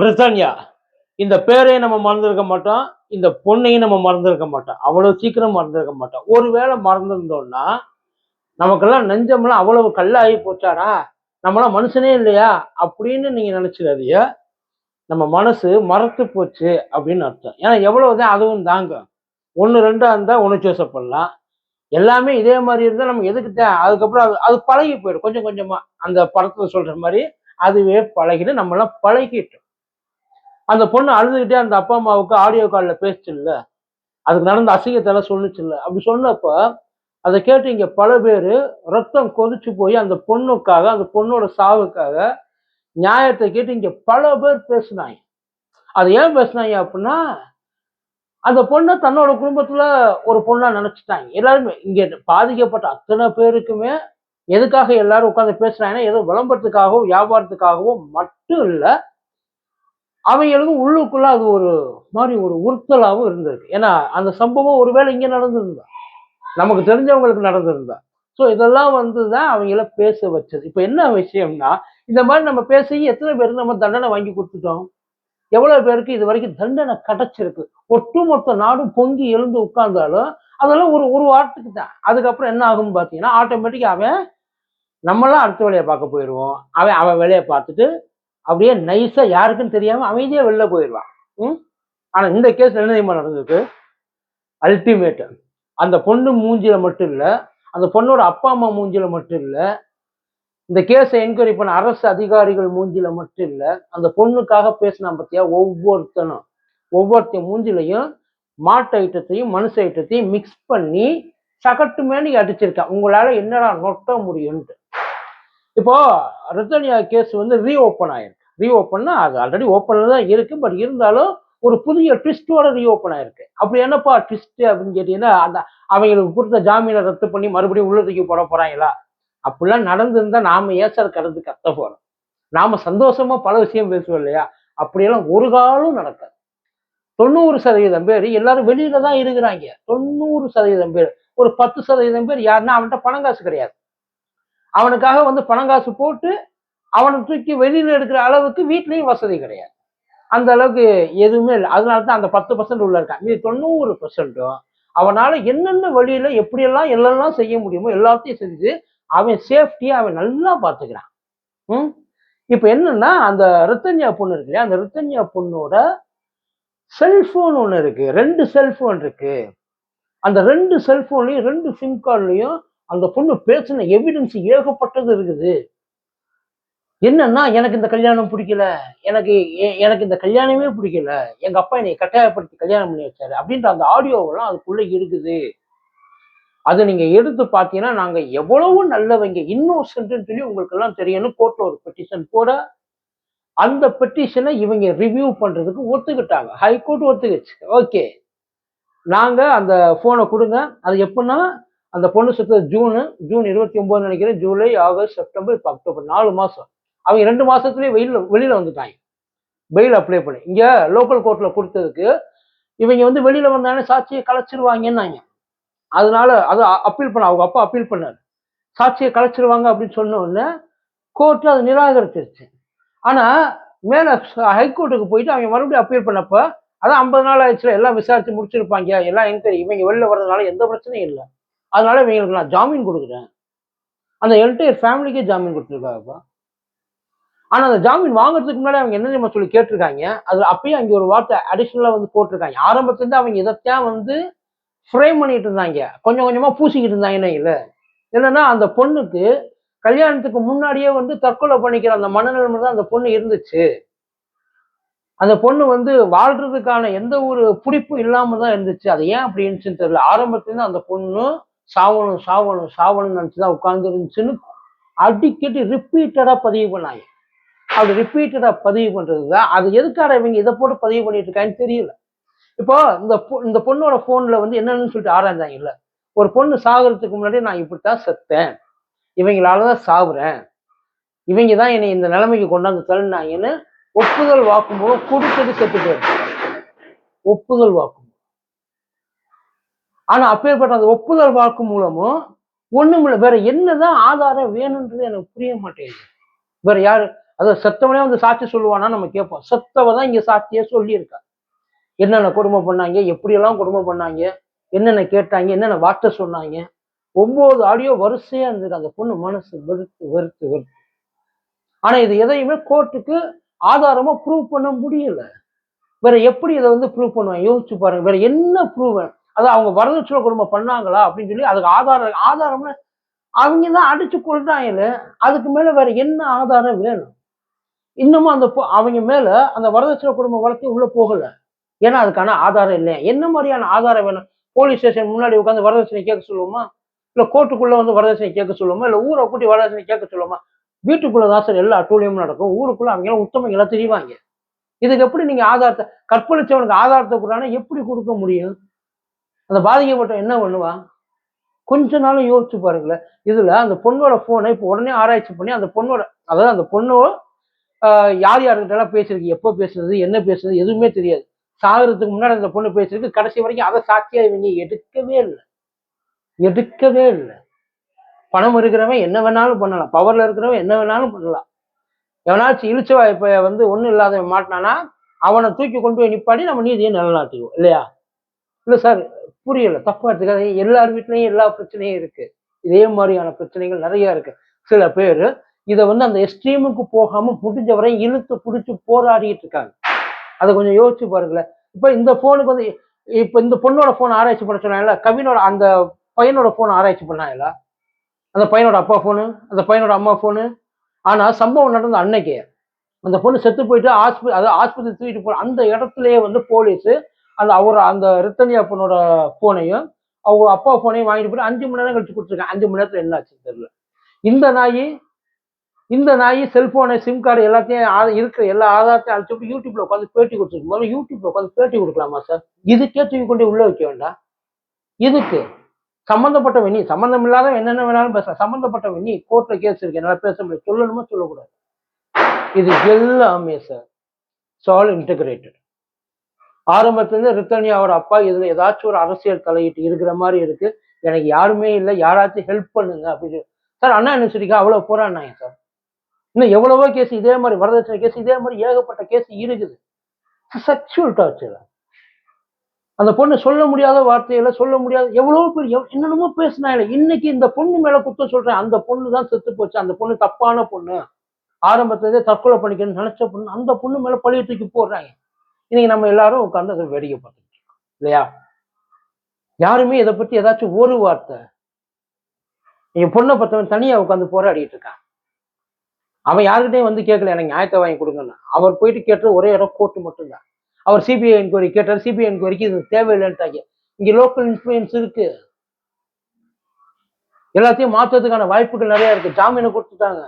பிரித்தானியா இந்த பேரையும் நம்ம மறந்துருக்க மாட்டோம் இந்த பொண்ணையும் நம்ம மறந்துருக்க மாட்டோம் அவ்வளவு சீக்கிரம் மறந்துருக்க மாட்டோம். ஒருவேளை மறந்துருந்தோம்னா நமக்கெல்லாம் நெஞ்சமெல்லாம் அவ்வளவு கல்லாகி போச்சாடா? நம்மளாம் மனுஷனே இல்லையா? அப்படின்னு நீங்க நினைச்சிடாதீங்க. நம்ம மனசு மறத்து போச்சு அப்படின்னு அர்த்தம். ஏன்னா எவ்வளவுதான் அதுவும் தாங்க. ஒன்று ரெண்டா இருந்தா உணர்ச்சி பண்ணலாம். எல்லாமே இதே மாதிரி இருந்தால் நம்ம எதுக்கு தான் அதுக்கப்புறம் அது அது பழகி போயிடும். கொஞ்சம் கொஞ்சமா அந்த படத்துல சொல்ற மாதிரி அதுவே பழகிட்டு நம்மளாம் பழகிட்டோம். அந்த பொண்ணு அழுதுகிட்டே அந்த அப்பா அம்மாவுக்கு ஆடியோ காலில் பேசுச்சுல்ல? அதுக்கு நடந்த அசிங்கத்தெல்லாம் சொல்லுச்சுல்ல? அப்படி சொன்னப்ப அதை கேட்டு இங்க பல பேர் ரத்தம் கொதிச்சு போய் அந்த பொண்ணுக்காக அந்த பொண்ணோட சாவுக்காக நியாயத்தை கேட்டு இங்க பல பேர் பேசினாங்க. அது ஏன் பேசினாங்க அப்படின்னா அந்த பொண்ணை தன்னோட குடும்பத்துல ஒரு பொண்ணா நினைச்சிட்டாங்க. எல்லாருமே இங்க பாதிக்கப்பட்ட அத்தனை பேருக்குமே எதுக்காக எல்லாரும் உட்காந்து பேசுறாங்கன்னா ஏதோ விளம்பரத்துக்காகவும் வியாபாரத்துக்காகவோ மட்டும் இல்லை அவங்களுக்கும் உள்ளுக்குள்ள அது ஒரு மாதிரி ஒரு உறுத்தலாகவும் இருந்திருக்கு. ஏன்னா அந்த சம்பவம் ஒருவேளை இங்கே நடந்திருந்தா நமக்கு தெரிஞ்சவங்களுக்கு நடந்திருந்தா. ஸோ இதெல்லாம் வந்து தான் அவங்கள பேச வச்சது. இப்போ என்ன விஷயம்னா இந்த மாதிரி நம்ம பேசி எத்தனை பேருக்கு நம்ம தண்டனை வாங்கி கொடுத்துட்டோம்? எவ்வளோ பேருக்கு இது வரைக்கும் தண்டனை கிடைச்சிருக்கு? ஒட்டுமொத்த நாடும் பொங்கி எழுந்து உட்கார்ந்தாலும் அதெல்லாம் ஒரு ஒரு வாரத்துக்கு தான். அதுக்கப்புறம் என்ன ஆகும்னு பார்த்தீங்கன்னா ஆட்டோமேட்டிக்காக அவன் நம்மளாம் அடுத்த வேலையை பார்க்க போயிடுவோம். அவன் அவன் வேலையை பார்த்துட்டு அப்படியே நைஸா யாருக்குன்னு தெரியாம அமைதியா வெளில போயிடுவான். ம்? ஆனா இந்த கேஸ் என்ன தெரியுமா நடந்திருக்கு அல்டிமேட் அந்த பொண்ணு மூஞ்சில மட்டும் இல்ல அந்த பொண்ணோட அப்பா அம்மா மூஞ்சில மட்டும் இல்ல இந்த கேஸை என்கொயரி பண்ண அரசு அதிகாரிகள் மூஞ்சில மட்டும் இல்ல அந்த பொண்ணுக்காக பேசினா பத்தியா? ஒவ்வொருத்தனும். ஒவ்வொருத்த மூஞ்சிலையும் மாட்டு ஐட்டத்தையும் மனுஷ ஐட்டத்தையும் மிக்ஸ் பண்ணி சகட்டு மேனி அடிச்சிருக்கான். உங்களால என்னடா நொட்ட முடியும்ட்டு இப்போ ரத்தனியா கேஸ் வந்து ரீ ஓப்பன் ஆயிருக்கு ரீஓப்பன்னா அது ஆல்ரெடி ஓப்பன்ல தான் இருக்கு பட் இருந்தாலும் ஒரு புதிய ட்விஸ்டோட ரீஓப்பன் ஆயிருக்கு. அப்படி என்னப்பா ட்விஸ்ட் அப்படின்னு கேட்டீங்கன்னா அந்த அவங்களுக்கு கொடுத்த ஜாமீனை ரத்து பண்ணி மறுபடியும் உள்ள தூக்கி போட போறாங்களா? அப்படிலாம் நடந்திருந்தா நாம ஏசர் கடந்து கத்த போறோம்? நாம சந்தோஷமா பல விஷயம் பேசுவோம் இல்லையா? அப்படியெல்லாம் ஒரு காலம் நடக்காது. தொண்ணூறு சதவீதம் பேர் எல்லாரும் வெளியில தான் இருக்கிறாங்க. தொண்ணூறு சதவீதம் பேர். ஒரு பத்து சதவீதம் பேர் யாருன்னா அவன்கிட்ட பணம் காசு கிடையாது. அவனுக்காக வந்து பணம் காசு போட்டு அவனை தூக்கி வெளியில் எடுக்கிற அளவுக்கு வீட்லேயும் வசதி கிடையாது. அந்த அளவுக்கு எதுவுமே இல்லை. அதனால தான் அந்த பத்து பர்சன்ட் உள்ள இருக்கான். இது தொண்ணூறு பர்சன்ட்டும் அவனால் என்னென்ன வழியில் எப்படியெல்லாம் எல்லாம் செய்ய முடியுமோ எல்லாத்தையும் செஞ்சு அவன் சேஃப்டியாக அவன் நல்லா பார்த்துக்கிறான் ம்? இப்போ என்னன்னா அந்த ரித்தன்யா பொண்ணு இருக்கு இல்லையா? அந்த ரித்தன்யா பொண்ணோட செல்ஃபோன் ஒன்று இருக்கு. ரெண்டு செல்ஃபோன் இருக்கு. அந்த ரெண்டு செல்ஃபோன்லையும் ரெண்டு சிம் கார்டுலையும் அந்த பொண்ணு பேசின எவிடன்ஸ் ஏகப்பட்டது இருக்குது. என்னன்னா எனக்கு இந்த கல்யாணம் பிடிக்கல. எனக்கு எனக்கு இந்த கல்யாணமே பிடிக்கல. எங்க அப்பா என்னை கட்டாயப்படுத்தி கல்யாணம் பண்ணி வச்சாரு. அப்படின்ற அந்த ஆடியோவெல்லாம் அதுக்குள்ள இருக்குது. அதை நீங்க எடுத்து பார்த்தீங்கன்னா நாங்க எவ்வளவு நல்லவங்க இன்னோசன்ட்னு சொல்லி உங்களுக்கு எல்லாம் தெரியணும் கோர்ட்ல ஒரு பெட்டிஷன் போட அந்த பெட்டிஷனை இவங்க ரிவ்யூ பண்றதுக்கு ஒத்துக்கிட்டாங்க. ஹைகோர்ட் ஒத்துக்கிச்சு. ஓகே நாங்க அந்த போனை கொடுங்க. அது எப்படின்னா அந்த பொண்ணு செத்தது ஜூனு ஜூன் இருபத்தி ஒன்பது நினைக்கிறேன் ஜூலை ஆகஸ்ட் செப்டம்பர் இப்போ அக்டோபர் நாலு மாதம் அவங்க ரெண்டு மாதத்துலேயே வெயில் வெளியில வந்துட்டாங்க. பெயில் அப்ளை பண்ணி. இங்கே லோக்கல் கோர்ட்டில் கொடுத்ததுக்கு இவங்க வந்து வெளியில் வந்தானே சாட்சியை கலைச்சிருவாங்கன்னாங்க. அதனால அது அப்பீல் பண்ண அவங்க அப்பா அப்பீல் பண்ணாரு. சாட்சியை கலைச்சிருவாங்க அப்படின்னு சொன்ன உடனே கோர்ட்ல அது நிராகரிச்சிருச்சு. ஆனா மேலே ஹைகோர்ட்டுக்கு போயிட்டு அவங்க மறுபடியும் அப்பீல் பண்ணப்போ அதான் ஐம்பது நாள் ஆயிடுச்சுல எல்லாம் விசாரித்து முடிச்சிருப்பாங்க எல்லாம் என்கொயரி இவங்க வெளில வர்றதுனால எந்த பிரச்சனையும் இல்லை. அதனால இவங்களுக்கு நான் ஜாமீன் கொடுக்குறேன். அந்த என்டையர் ஃபேமிலிக்கே ஜாமீன் கொடுத்துருக்காங்கப்பா. ஆனால் அந்த ஜாமீன் வாங்குறதுக்கு முன்னாடி அவங்க என்ன சொல்லி கேட்டிருக்காங்க? அதில் அப்பயும் அங்கே ஒரு வார்த்தை அடிஷ்னலாக வந்து போட்டிருக்காங்க. ஆரம்பத்துலேருந்து அவங்க இதைத்தான் வந்து ஃப்ரேம் பண்ணிட்டு இருந்தாங்க. கொஞ்சம் கொஞ்சமாக பூசிக்கிட்டு இருந்தாங்கன்னு இல்லை என்னன்னா அந்த பொண்ணுக்கு கல்யாணத்துக்கு முன்னாடியே வந்து தற்கொலை பண்ணிக்கிற அந்த மனநிலைமை தான் அந்த பொண்ணு இருந்துச்சு. அந்த பொண்ணு வந்து வாழ்றதுக்கான எந்த ஒரு பிடிப்பும் இல்லாமல் தான் இருந்துச்சு. அது ஏன் அப்படி இருந்துச்சுன்னு தெரியல. ஆரம்பத்துலேருந்து அந்த பொண்ணு சாவணும் சாவணும் சாவணும் நினைச்சுதான் உட்கார்ந்து இருந்துச்சுன்னு அடிக்கடி ரிப்பீட்டடாக பதிவு பண்ணாங்க. அப்படி ரிப்பீட்டடாக பதிவு பண்ணுறது தான் அது எதுக்காக இவங்க இதை போட்டு பதிவு பண்ணிட்டு இருக்காங்கன்னு தெரியல. இப்போ இந்த பொ- இந்த பொண்ணோட ஃபோனில் வந்து என்னன்னு சொல்லிட்டு ஆராய்ந்தாங்க இல்லை ஒரு பொண்ணு சாகுறதுக்கு முன்னாடி நான் இப்படித்தான் செத்தேன். இவங்களால தான் சாகுறேன் இவங்க தான் என்னை இந்த நிலைமைக்கு கொண்டாந்து தள்ளினாங்கன்னு ஒப்புதல் வாக்குமூலம் கொடுத்தது செத்து ஒப்புதல் வாக்கு. ஆனா அப்பேற்பட்ட அந்த ஒப்புதல் வாக்கு மூலமும் ஒண்ணுமில்ல வேற என்னதான் ஆதாரம் வேணுன்றது எனக்கு புரிய மாட்டேங்குது. வேற யாரு? அதாவது செத்தவனே வந்து சாட்சி சொல்லுவானா நம்ம கேட்போம். செத்தவ தான் இங்க சாட்சியே சொல்லியிருக்கா. என்னென்ன கொடுமை பண்ணாங்க? எப்படியெல்லாம் கொடுமை பண்ணாங்க? என்னென்ன கேட்டாங்க? என்னென்ன வார்த்தை சொன்னாங்க? ஒன்பது ஆடியோ வரிசையா இருந்தது. அந்த பொண்ணு மனசு வெறுத்து வெறுத்து வெறுத்து. ஆனா இது எதையுமே கோர்ட்டுக்கு ஆதாரமா ப்ரூவ் பண்ண முடியல. வேற எப்படி இதை வந்து ப்ரூவ் பண்ணுவேன்? யோசிச்சு பாருங்க. வேற என்ன ப்ரூவ் அதாவது அவங்க வரதட்சணை குடும்பம் பண்ணாங்களா அப்படின்னு சொல்லி அதுக்கு ஆதாரம் ஆதாரம்னு அவங்க தான் அடிச்சு கொள்றாங்கல்ல அதுக்கு மேல வேற என்ன ஆதாரம் வேணும்? இன்னமும் அந்த அவங்க மேல அந்த வரதட்சணை குடும்ப வழக்கு உள்ள போகல. ஏன்னா அதுக்கான ஆதாரம் இல்லை என்ன மாதிரியான ஆதாரம் வேணும்? போலீஸ் ஸ்டேஷன் முன்னாடி உட்காந்து வரதட்சணை கேட்க சொல்லுவோமா? இல்ல கோர்ட்டுக்குள்ள வந்து வரதட்சணை கேட்க சொல்லுவோமா? இல்ல ஊரை கூட்டி வரதட்சணை கேட்க சொல்லுவோமா? வீட்டுக்குள்ளே தான் சார் எல்லா அட்டூழியமும் நடக்கும். ஊருக்குள்ள அவங்க எல்லாம் உத்தமங்களா தெரிவாங்க. இதுக்கு எப்படி நீங்க ஆதாரத்தை கற்பழிச்சவனுக்கு ஆதாரத்தை கொடுறானா எப்படி கொடுக்க முடியும்? அந்த பாதிக்கப்பட்ட என்ன பண்ணுவா? கொஞ்ச நாளும் யோசிச்சு பாருங்களேன். இதுல அந்த பொண்ணோட போனை இப்போ உடனே ஆராய்ச்சி பண்ணி அந்த பொண்ணோட அதாவது அந்த பொண்ணோ யார் யார்கிட்ட எல்லாம் எப்போ பேசுறது என்ன பேசுறது எதுவுமே தெரியாது. சாகிறதுக்கு முன்னாடி அந்த பொண்ணு பேசியிருக்கு. கடைசி வரைக்கும் அதை சாட்சியா இவங்க எடுக்கவே இல்லை. எடுக்கவே இல்லை. பணம் இருக்கிறவன் என்ன வேணாலும் பண்ணலாம். பவர்ல இருக்கிறவன் என்ன வேணாலும் பண்ணலாம். எவனாச்சும் இழிச்சவா இப்ப வந்து ஒன்றும் இல்லாதவன் மாட்டினானா அவனை தூக்கி கொண்டு போய் நிப்பாடி நம்ம நீதியை நிலநாட்டுவோம் இல்லையா? இல்லை சார் புரியல. தப்பா எடுத்துக்காது எல்லார் வீட்லேயும் எல்லா பிரச்சனையும் இருக்கு. இதே மாதிரியான பிரச்சனைகள் நிறைய இருக்கு. சில பேர் இதை வந்து அந்த எக்ஸ்ட்ரீமுக்கு போகாம முடிஞ்ச வரை இழுத்து பிடிச்சி போராடிட்டு இருக்காங்க. அதை கொஞ்சம் யோசிச்சு பாருங்களேன். இப்போ இந்த போனுக்கு வந்து இப்போ இந்த பொண்ணோட போன் ஆராய்ச்சி பண்ண சொன்னாங்கல்ல? கவினோட அந்த பையனோட போன் ஆராய்ச்சி பண்ணாங்கல்ல? அந்த பையனோட அப்பா போனு அந்த பையனோட அம்மா போனு ஆனால் சம்பவம் நடந்த அன்னைக்கு அந்த பொண்ணு செத்து போயிட்டு ஆஸ்பத்திரி அதாவது ஆஸ்பத்திரி தூக்கிட்டு போற அந்த இடத்துலயே வந்து போலீஸ் அந்த அவர் அந்த ரித்தனியா அப்பனோட போனையும் அவங்க அப்பா போனையும் வாங்கிட்டு போய் அஞ்சு மணி நேரம் கழிச்சு கொடுத்துருக்காங்க. அஞ்சு மணி நேரத்தில் என்ன ஆச்சுன்னு தெரியல. இந்த நாய் இந்த நாய் செல்போனை சிம் கார்டு எல்லாத்தையும் இருக்கிற எல்லா ஆதாரத்தையும் அழைச்சி விட்டு யூடியூப்ல உட்காந்து பேட்டி கொடுத்துருக்கு. முதல்ல யூடியூப்ல உட்காந்து பேட்டி கொடுக்கலாமா சார் இதுக்கே தூக்கி கொண்டு உள்ள வைக்க வேண்டாம். இதுக்கு சம்பந்தப்பட்டவன் நீ சம்மந்தம் இல்லாத என்னென்ன வேணாலும் பேச சம்மந்தப்பட்ட நீ கோர்ட்ல கேஸ் இருக்கு என்னால பேச முடியாது. சொல்லணுமா சொல்லக்கூடாது. இது எல்லாமே சார் சால் இன்டகிரேட்டட் ஆரம்பத்துலேருந்து ரித்தனியாவோட அப்பா இதுல ஏதாச்சும் ஒரு அரசியல் தலையிட்டு இருக்கிற மாதிரி இருக்கு. எனக்கு யாருமே இல்லை யாராச்சும் ஹெல்ப் பண்ணுங்க அப்படின்னு. சார் அண்ணா யூனிவர்சிட்டிக்கு அவ்வளவு போராடினாங்க சார். இன்னும் எவ்வளவோ கேஸ் இதே மாதிரி வரதட்சணை கேஸ் இதே மாதிரி ஏகப்பட்ட கேஸ் இருக்குது. செக்ஷுவல் டார்ச்சர் அந்த பொண்ணு சொல்ல முடியாத வார்த்தையில சொல்ல முடியாத எவ்வளவோ பேர் என்னென்னமோ என்னென்னமோ பேசினாங்க இன்னைக்கு இந்த பொண்ணு மேல குத்தம் சொல்றேன். அந்த பொண்ணு தான் செத்து போச்சு. அந்த பொண்ணு தப்பான பொண்ணு. ஆரம்பத்திலே தற்கொலை பண்ணிக்கணும்னு நினைச்ச பொண்ணு அந்த பொண்ணு மேல பழிய தூக்கி போடுறாங்க. இன்னைக்கு நம்ம எல்லாரும் உட்கார்ந்து அதை வேடிக்கை பார்த்துட்டு இருக்கோம் இல்லையா? யாருமே இதை பத்தி ஏதாச்சும் ஒரு வார்த்தை. என் பொண்ணை பார்த்தவன் தனியா உட்காந்து போராடிட்டு இருக்கான். அவன் யாருக்கிட்டையும் வந்து கேட்கல எனக்கு நியாயத்தை வாங்கி கொடுங்கன்னு. அவர் போயிட்டு கேட்டது ஒரே இடம் கோர்ட்டு மட்டும்தான் அவர் சிபிஐ என்கொயரி கேட்டார். சிபிஐ என்கொயரிக்கு இது தேவையில்லைன்ட்டாங்க இங்க லோக்கல் இன்ஃபுளுன்ஸ் இருக்கு. எல்லாத்தையும் மாத்துறதுக்கான வாய்ப்புகள் நிறைய இருக்கு. ஜாமீனை கொடுத்துட்டாங்க.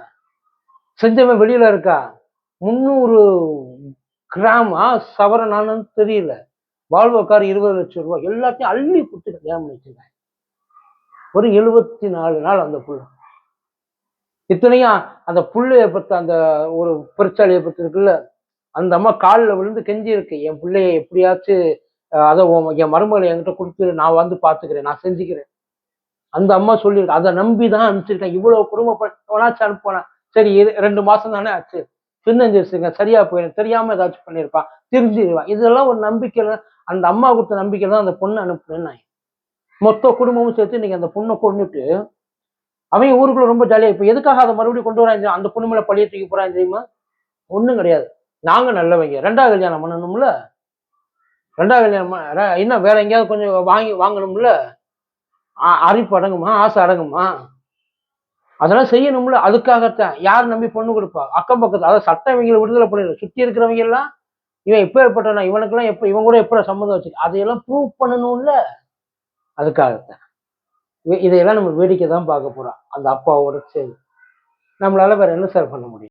செஞ்சவன் வெளியில இருக்கா? முன்னூறு கிராமா சவரனானு தெரியல. வாழ்வக்கார் இருபது லட்சம் ரூபாய் எல்லாத்தையும் அள்ளி கொடுத்து கல்யாணம் வச்சிருக்காங்க. ஒரு எழுபத்தி நாலு நாள் அந்த புள்ள இத்தனையும் அந்த புள்ளைய பற்றி அந்த ஒரு பெருச்சாலையை பற்றி இருக்குல்ல அந்த அம்மா காலில் விழுந்து கெஞ்சி இருக்கு. என் பிள்ளைய எப்படியாச்சும் அதை உன் என் மருமகளை என்கிட்ட கொடுத்துரு நான் வந்து பார்த்துக்கிறேன் நான் செஞ்சுக்கிறேன். அந்த அம்மா சொல்லியிருக்கு. அதை நம்பி தான் அனுப்பிச்சிருக்கேன். இவ்வளவு குடும்பப்பட்டவனாச்சும் அனுப்பினா சரி ரெண்டு மாசம் தானே ஆச்சு. சின்னஞ்சிருச்சுங்க சரியா போயிடும் தெரியாம ஏதாச்சும் பண்ணியிருப்பான் திருந்திடுவான் இதெல்லாம் ஒரு நம்பிக்கையில அந்த அம்மா கொடுத்த நம்பிக்கையில தான் அந்த பொண்ணு அனுப்புனேன் நான். மொத்த குடும்பமும் சேர்த்து இன்னைக்கு அந்த பொண்ணை கொண்டுட்டு அவன் ஊருக்குள்ள ரொம்ப ஜாலியா இப்ப எதுக்காக அதை மறுபடியும் கொண்டு வராங்க அந்த பொண்ணு மேல பழிய தூக்கி போறாங்க தெரியுமா? ஒண்ணும் கிடையாது. நாங்க நல்லவங்க. ரெண்டாவது கல்யாணம் பண்ணணும்ல? ரெண்டாவது கல்யாணம் என்ன வேற எங்கேயாவது கொஞ்சம் வாங்கி வாங்கணும்ல? அ- அரிப்பு அடங்குமா? ஆசை அடங்குமா? அதெல்லாம் செய்யணும்ல. அதுக்காகத்தான். யார் நம்பி பொண்ணு கொடுப்பா? அக்கம் பக்கத்து அதாவது சட்டம் இவங்களை விடுதலை பண்ணிடல சுத்தி இருக்கிறவங்க எல்லாம் இவன் எப்போ ஏற்பட்டனா? இவனுக்கெல்லாம் எப்ப இவன் கூட எப்படி சம்மந்தம் வச்சு அதையெல்லாம் ப்ரூவ் பண்ணணும்ல. அதுக்காகத்தான். இதையெல்லாம் நம்ம வேடிக்கை தான் பார்க்க போறோம். அந்த அப்பாவோட சேர்ந்து. நம்மளால வேற என்ன சார் பண்ண முடியும்?